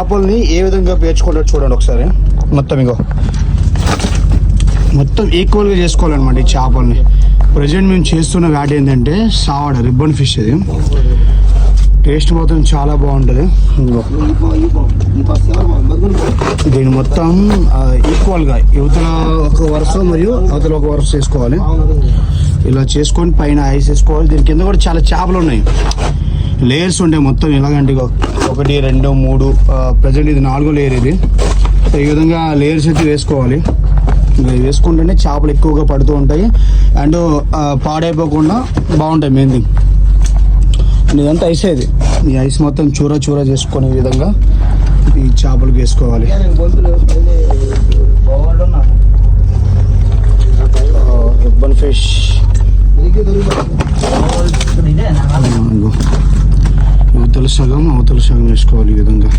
చేపల్ని ఏ విధంగా పేర్చుకుంటారు చూడండి ఒకసారి. మొత్తం ఇగో. మొత్తం ఈక్వల్గా చేసుకోవాలన్నమాట ఈ చేపల్ని. ప్రజెంట్ మేము చేస్తున్న వేట ఏంటంటే సావడ రిబ్బన్ ఫిష్ ఇది. టేస్ట్ మాత్రం చాలా బాగుంటుంది. ఇంకో దీన్ని మొత్తం ఈక్వల్గా యువతల ఒక వరుస మరియు అవతల ఒక వరుస చేసుకోవాలి. ఇలా చేసుకొని పైన ఐస్ వేసుకోవాలి. దీని కింద కూడా చాలా చేపలు ఉన్నాయి. లేయర్స్ ఉంటాయి మొత్తం ఎలాగంటే ఒకటి రెండు మూడు ప్రజెంట్ ఇది నాలుగో లేయర్ ఇది. ఈ విధంగా లేయర్స్ అయితే వేసుకోవాలి. వేసుకుంటేనే చేపలు ఎక్కువగా పడుతూ ఉంటాయి. అండ్ పాడైపోకుండా బాగుంటాయి మెయిన్ థింగ్. అండ్ ఇదంతా ఐస్ ఇది. ఈ ఐస్ మొత్తం చూర చూర చేసుకునే విధంగా ఈ చేపలు వేసుకోవాలి. రిబ్బన్ ఫిష్ సగం అవతల సగం వేసుకోవాలి ఈ విధంగా.